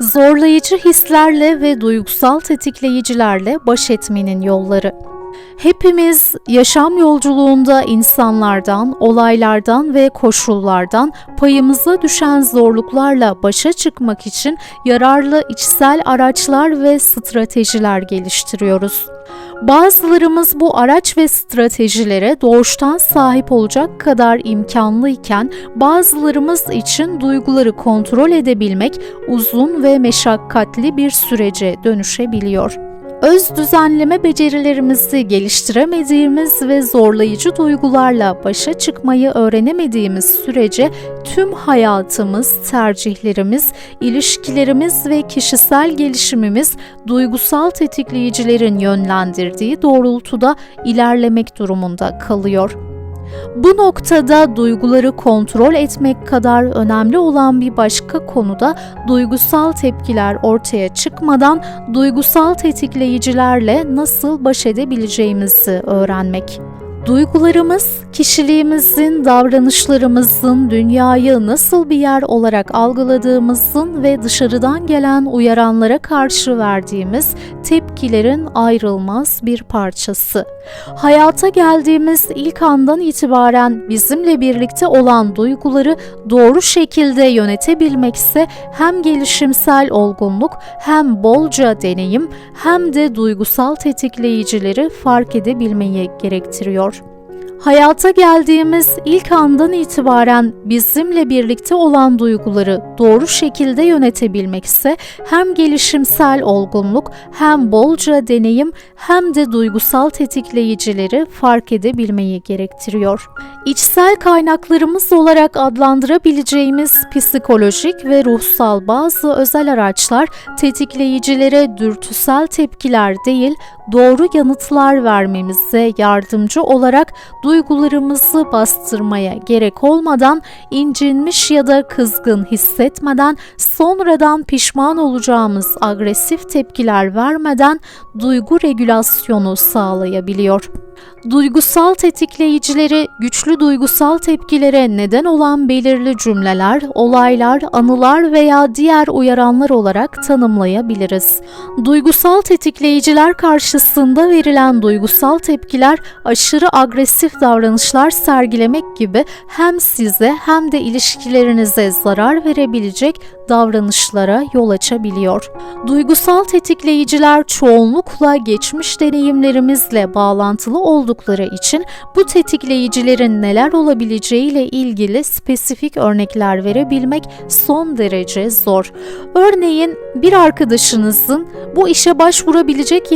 Zorlayıcı hislerle ve duygusal tetikleyicilerle baş etmenin yolları. Hepimiz yaşam yolculuğunda insanlardan, olaylardan ve koşullardan payımıza düşen zorluklarla başa çıkmak için yararlı içsel araçlar ve stratejiler geliştiriyoruz. Bazılarımız bu araç ve stratejilere doğuştan sahip olacak kadar imkanlıyken bazılarımız için duyguları kontrol edebilmek uzun ve meşakkatli bir sürece dönüşebiliyor öz düzenleme becerilerimizi geliştiremediğimiz ve zorlayıcı duygularla başa çıkmayı öğrenemediğimiz sürece tüm hayatımız, tercihlerimiz, ilişkilerimiz ve kişisel gelişimimiz duygusal tetikleyicilerin yönlendirdiği doğrultuda ilerlemek durumunda kalıyor. Bu noktada duyguları kontrol etmek kadar önemli olan bir başka konuda duygusal tepkiler ortaya çıkmadan duygusal tetikleyicilerle nasıl baş edebileceğimizi öğrenmek. Duygularımız, kişiliğimizin, davranışlarımızın dünyayı nasıl bir yer olarak algıladığımızın ve dışarıdan gelen uyaranlara karşı verdiğimiz tepkilerin ayrılmaz bir parçası. Hayata geldiğimiz ilk andan itibaren bizimle birlikte olan duyguları doğru şekilde yönetebilmekse hem gelişimsel olgunluk hem bolca deneyim hem de duygusal tetikleyicileri fark edebilmeyi gerektiriyor. Hayata geldiğimiz ilk andan itibaren bizimle birlikte olan duyguları doğru şekilde yönetebilmekse hem gelişimsel olgunluk hem bolca deneyim hem de duygusal tetikleyicileri fark edebilmeyi gerektiriyor. İçsel kaynaklarımız olarak adlandırabileceğimiz psikolojik ve ruhsal bazı özel araçlar tetikleyicilere dürtüsel tepkiler değil, doğru yanıtlar vermemize yardımcı olarak duygularımızı bastırmaya gerek olmadan incinmiş ya da kızgın hissetmeden sonradan pişman olacağımız agresif tepkiler vermeden duygu regülasyonu sağlayabiliyor. Duygusal tetikleyicileri güçlü duygusal tepkilere neden olan belirli cümleler, olaylar, anılar veya diğer uyaranlar olarak tanımlayabiliriz. Duygusal tetikleyiciler karşısında verilen duygusal tepkiler aşırı agresif davranışlar sergilemek gibi hem size hem de ilişkilerinize zarar verebilecek davranışlara yol açabiliyor. Duygusal tetikleyiciler çoğunlukla geçmiş deneyimlerimizle bağlantılı oldukları için bu tetikleyicilerin neler olabileceğiyle ilgili spesifik örnekler verebilmek son derece zor. Örneğin bir arkadaşınızın bu işe başvurabilecek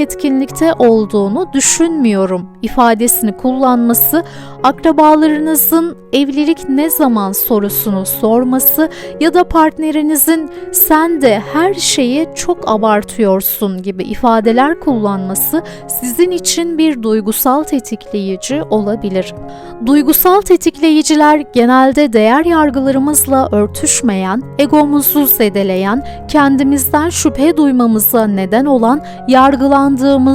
yetkinlikte olduğunu düşünmüyorum ifadesini kullanması, akrabalarınızın evlilik ne zaman sorusunu sorması ya da partnerinizin sen de her şeyi çok abartıyorsun gibi ifadeler kullanması sizin için bir duygusal tetikleyici olabilir. Duygusal tetikleyiciler genelde değer yargılarımızla örtüşmeyen, egomuzu zedeleyen, kendimizden şüphe duymamıza neden olan,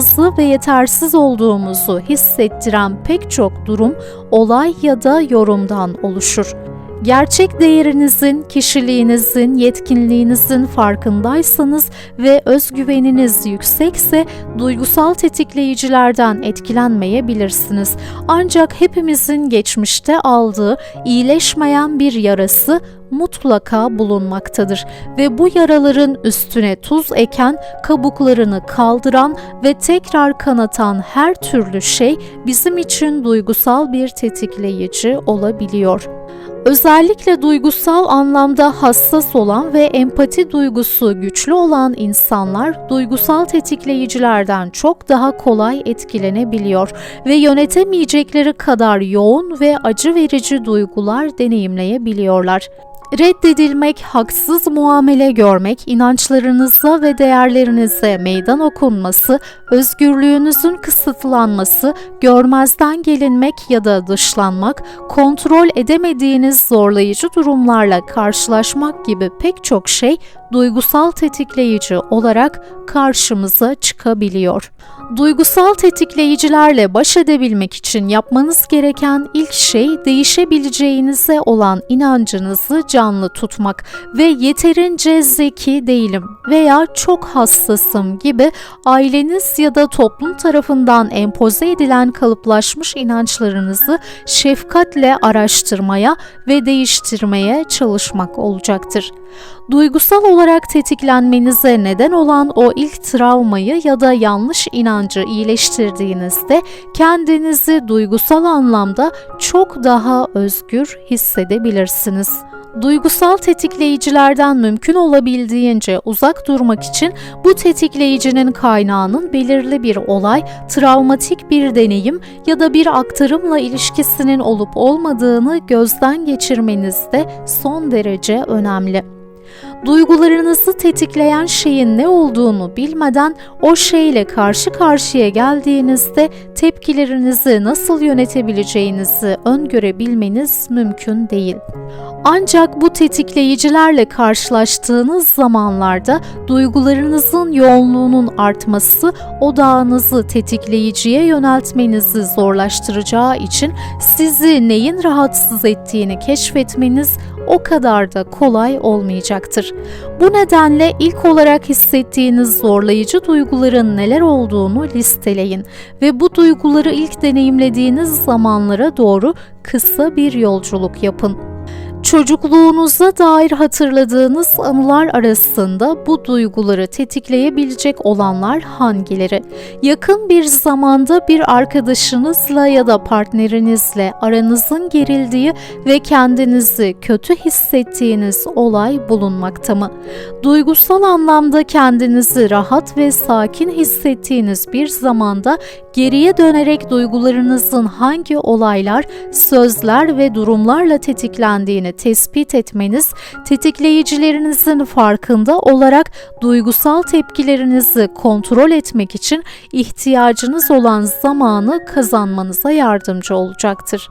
yargılandığımızı ve yetersiz olduğumuzu hissettiren pek çok durum, olay ya da yorumdan oluşur. Gerçek değerinizin, kişiliğinizin, yetkinliğinizin farkındaysanız ve özgüveniniz yüksekse duygusal tetikleyicilerden etkilenmeyebilirsiniz. Ancak hepimizin geçmişte aldığı iyileşmeyen bir yarası mutlaka bulunmaktadır ve bu yaraların üstüne tuz eken, kabuklarını kaldıran ve tekrar kanatan her türlü şey bizim için duygusal bir tetikleyici olabiliyor. Özellikle duygusal anlamda hassas olan ve empati duygusu güçlü olan insanlar duygusal tetikleyicilerden çok daha kolay etkilenebiliyor ve yönetemeyecekleri kadar yoğun ve acı verici duygular deneyimleyebiliyorlar. Reddedilmek, haksız muamele görmek, inançlarınıza ve değerlerinize meydan okunması, özgürlüğünüzün kısıtlanması, görmezden gelinmek ya da dışlanmak, kontrol edemediğiniz zorlayıcı durumlarla karşılaşmak gibi pek çok şey duygusal tetikleyici olarak karşımıza çıkabiliyor. Duygusal tetikleyicilerle baş edebilmek için yapmanız gereken ilk şey değişebileceğinize olan inancınızı canlı tutmak ve yeterince zeki değilim veya çok hassasım gibi aileniz ya da toplum tarafından empoze edilen kalıplaşmış inançlarınızı şefkatle araştırmaya ve değiştirmeye çalışmak olacaktır. Duygusal olarak tetiklenmenize neden olan o ilk travmayı ya da yanlış inancı iyileştirdiğinizde kendinizi duygusal anlamda çok daha özgür hissedebilirsiniz. Duygusal tetikleyicilerden mümkün olabildiğince uzak durmak için bu tetikleyicinin kaynağının belirli bir olay, travmatik bir deneyim ya da bir aktarımla ilişkisinin olup olmadığını gözden geçirmeniz de son derece önemli. Duygularınızı tetikleyen şeyin ne olduğunu bilmeden o şeyle karşı karşıya geldiğinizde tepkilerinizi nasıl yönetebileceğinizi öngörebilmeniz mümkün değil. Ancak bu tetikleyicilerle karşılaştığınız zamanlarda duygularınızın yoğunluğunun artması odağınızı tetikleyiciye yöneltmenizi zorlaştıracağı için sizi neyin rahatsız ettiğini keşfetmeniz o kadar da kolay olmayacaktır. Bu nedenle ilk olarak hissettiğiniz zorlayıcı duyguların neler olduğunu listeleyin ve bu duyguları ilk deneyimlediğiniz zamanlara doğru kısa bir yolculuk yapın. Çocukluğunuza dair hatırladığınız anılar arasında bu duyguları tetikleyebilecek olanlar hangileri? Yakın bir zamanda bir arkadaşınızla ya da partnerinizle aranızın gerildiği ve kendinizi kötü hissettiğiniz olay bulunmakta mı? Duygusal anlamda kendinizi rahat ve sakin hissettiğiniz bir zamanda geriye dönerek duygularınızın hangi olaylar, sözler ve durumlarla tetiklendiğini tespit etmeniz, tetikleyicilerinizin farkında olarak duygusal tepkilerinizi kontrol etmek için ihtiyacınız olan zamanı kazanmanıza yardımcı olacaktır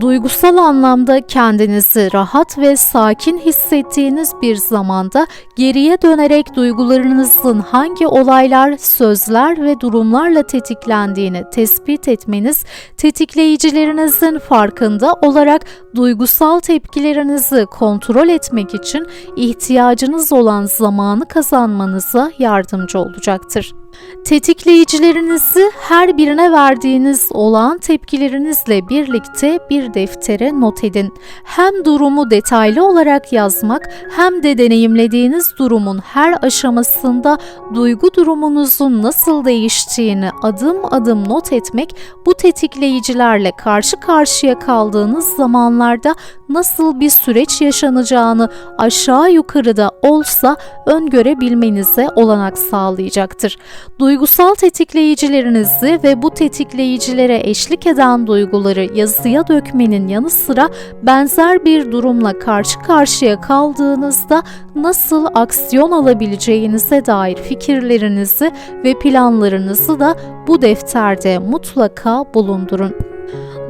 duygusal anlamda kendinizi rahat ve sakin hissettiğiniz bir zamanda geriye dönerek duygularınızın hangi olaylar, sözler ve durumlarla tetiklendiğini tespit etmeniz, tetikleyicilerinizin farkında olarak duygusal tepkilerinizi kontrol etmek için ihtiyacınız olan zamanı kazanmanıza yardımcı olacaktır. Tetikleyicilerinizi her birine verdiğiniz olan tepkilerinizle birlikte bir deftere not edin. Hem durumu detaylı olarak yazmak hem de deneyimlediğiniz durumun her aşamasında duygu durumunuzun nasıl değiştiğini adım adım not etmek bu tetikleyicilerle karşı karşıya kaldığınız zamanlarda nasıl bir süreç yaşanacağını aşağı yukarıda olsa öngörebilmenize olanak sağlayacaktır. Duygusal tetikleyicilerinizi ve bu tetikleyicilere eşlik eden duyguları yazıya dökmenin yanı sıra benzer bir durumla karşı karşıya kaldığınızda nasıl aksiyon alabileceğinize dair fikirlerinizi ve planlarınızı da bu defterde mutlaka bulundurun.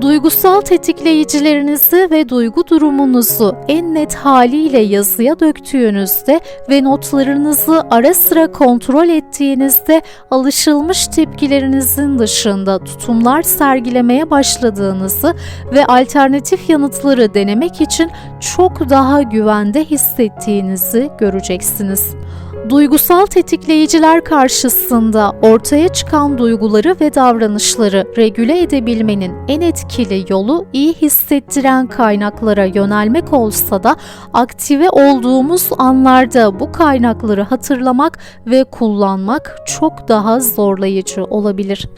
Duygusal tetikleyicilerinizi ve duygu durumunuzu en net haliyle yazıya döktüğünüzde ve notlarınızı ara sıra kontrol ettiğinizde alışılmış tepkilerinizin dışında tutumlar sergilemeye başladığınızı ve alternatif yanıtları denemek için çok daha güvende hissettiğinizi göreceksiniz. Duygusal tetikleyiciler karşısında ortaya çıkan duyguları ve davranışları regüle edebilmenin en etkili yolu iyi hissettiren kaynaklara yönelmek olsa da aktive olduğumuz anlarda bu kaynakları hatırlamak ve kullanmak çok daha zorlayıcı olabilir.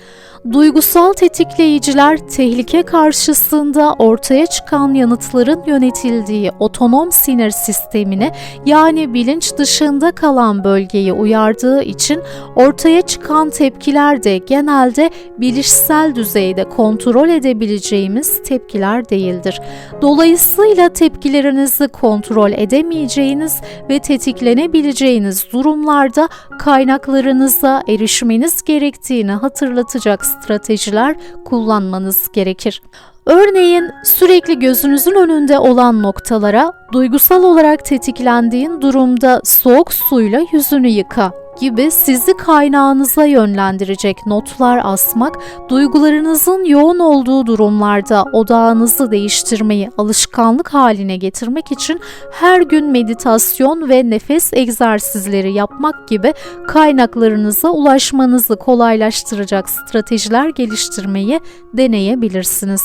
Duygusal tetikleyiciler tehlike karşısında ortaya çıkan yanıtların yönetildiği otonom sinir sistemini yani bilinç dışında kalan bölgeyi uyardığı için ortaya çıkan tepkiler de genelde bilişsel düzeyde kontrol edebileceğimiz tepkiler değildir. Dolayısıyla tepkilerinizi kontrol edemeyeceğiniz ve tetiklenebileceğiniz durumlarda kaynaklarınıza erişmeniz gerektiğini hatırlatacak stratejiler kullanmanız gerekir. Örneğin sürekli gözünüzün önünde olan noktalara duygusal olarak tetiklendiğin durumda soğuk suyla yüzünü yıka gibi sizi kaynağınıza yönlendirecek notlar asmak, duygularınızın yoğun olduğu durumlarda odağınızı değiştirmeyi alışkanlık haline getirmek için her gün meditasyon ve nefes egzersizleri yapmak gibi kaynaklarınıza ulaşmanızı kolaylaştıracak stratejiler geliştirmeyi deneyebilirsiniz.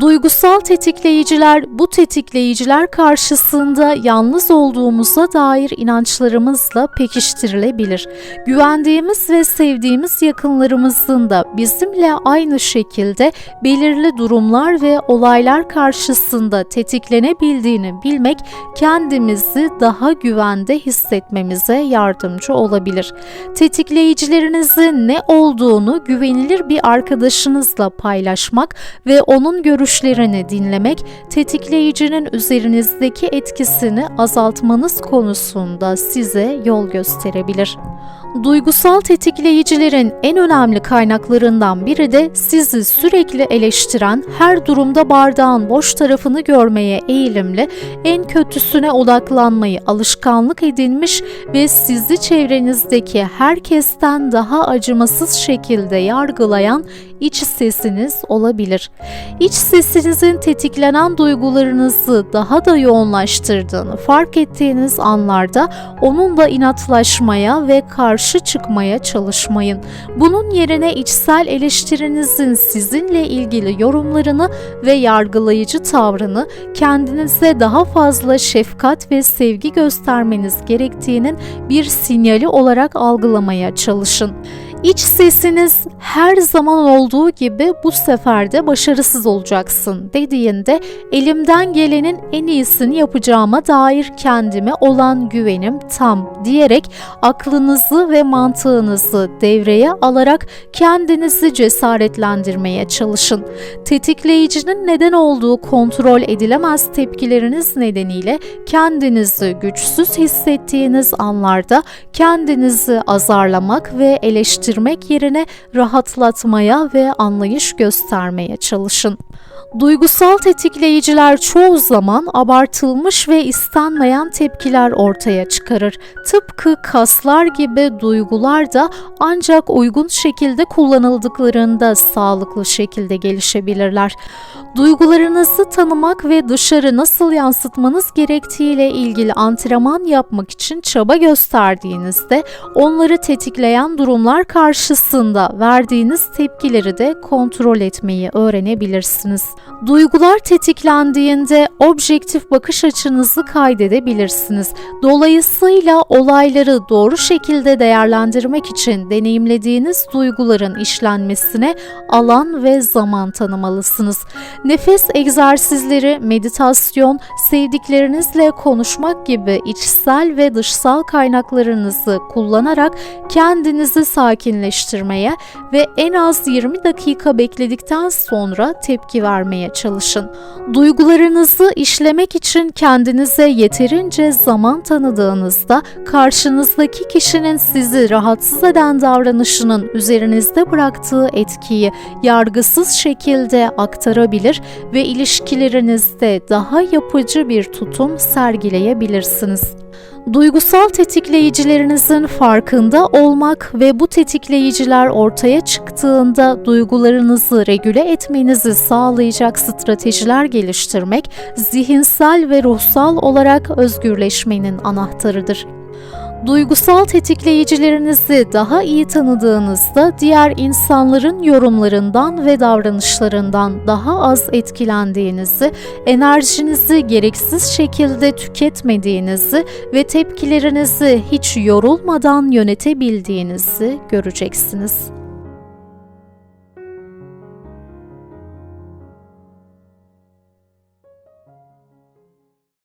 Duygusal tetikleyiciler bu tetikleyiciler karşısında yalnız olduğumuza dair inançlarımızla pekiştirilebilir. Güvendiğimiz ve sevdiğimiz yakınlarımızın da bizimle aynı şekilde belirli durumlar ve olaylar karşısında tetiklenebildiğini bilmek kendimizi daha güvende hissetmemize yardımcı olabilir. Tetikleyicilerinizin ne olduğunu güvenilir bir arkadaşınızla paylaşmak ve onun görüşlerini dinlemek tetikleyicinin üzerinizdeki etkisini azaltmanız konusunda size yol gösterebilir. 哦。Duygusal tetikleyicilerin en önemli kaynaklarından biri de sizi sürekli eleştiren, her durumda bardağın boş tarafını görmeye eğilimli, en kötüsüne odaklanmayı alışkanlık edinmiş ve sizi çevrenizdeki herkesten daha acımasız şekilde yargılayan iç sesiniz olabilir. İç sesinizin tetiklenen duygularınızı daha da yoğunlaştırdığını fark ettiğiniz anlarda onunla inatlaşmaya ve karşı çıkmaya çalışmayın. Bunun yerine içsel eleştirinizin sizinle ilgili yorumlarını ve yargılayıcı tavrını kendinize daha fazla şefkat ve sevgi göstermeniz gerektiğinin bir sinyali olarak algılamaya çalışın. İç sesiniz her zaman olduğu gibi bu sefer de başarısız olacaksın dediğinde elimden gelenin en iyisini yapacağıma dair kendime olan güvenim tam diyerek aklınızı ve mantığınızı devreye alarak kendinizi cesaretlendirmeye çalışın. Tetikleyicinin neden olduğu kontrol edilemez tepkileriniz nedeniyle kendinizi güçsüz hissettiğiniz anlarda kendinizi azarlamak ve eleştirmek eleştirmek yerine rahatlatmaya ve anlayış göstermeye çalışın. Duygusal tetikleyiciler çoğu zaman abartılmış ve istenmeyen tepkiler ortaya çıkarır. Tıpkı kaslar gibi duygular da ancak uygun şekilde kullanıldıklarında sağlıklı şekilde gelişebilirler. Duygularınızı tanımak ve dışarı nasıl yansıtmanız gerektiğiyle ilgili antrenman yapmak için çaba gösterdiğinizde onları tetikleyen durumlar karşısında verdiğiniz tepkileri de kontrol etmeyi öğrenebilirsiniz. Duygular tetiklendiğinde objektif bakış açınızı kaydedebilirsiniz. Dolayısıyla olayları doğru şekilde değerlendirmek için deneyimlediğiniz duyguların işlenmesine alan ve zaman tanımalısınız. Nefes egzersizleri, meditasyon, sevdiklerinizle konuşmak gibi içsel ve dışsal kaynaklarınızı kullanarak kendinizi sakinleştirmeye ve en az 20 dakika bekledikten sonra tepki vermeye çalışın. Duygularınızı işlemek için kendinize yeterince zaman tanıdığınızda karşınızdaki kişinin sizi rahatsız eden davranışının üzerinizde bıraktığı etkiyi yargısız şekilde aktarabilir ve ilişkilerinizde daha yapıcı bir tutum sergileyebilirsiniz. Duygusal tetikleyicilerinizin farkında olmak ve bu tetikleyiciler ortaya çıktığında duygularınızı regüle etmenizi sağlayacak stratejiler geliştirmek zihinsel ve ruhsal olarak özgürleşmenin anahtarıdır. Duygusal tetikleyicilerinizi daha iyi tanıdığınızda diğer insanların yorumlarından ve davranışlarından daha az etkilendiğinizi, enerjinizi gereksiz şekilde tüketmediğinizi ve tepkilerinizi hiç yorulmadan yönetebildiğinizi göreceksiniz.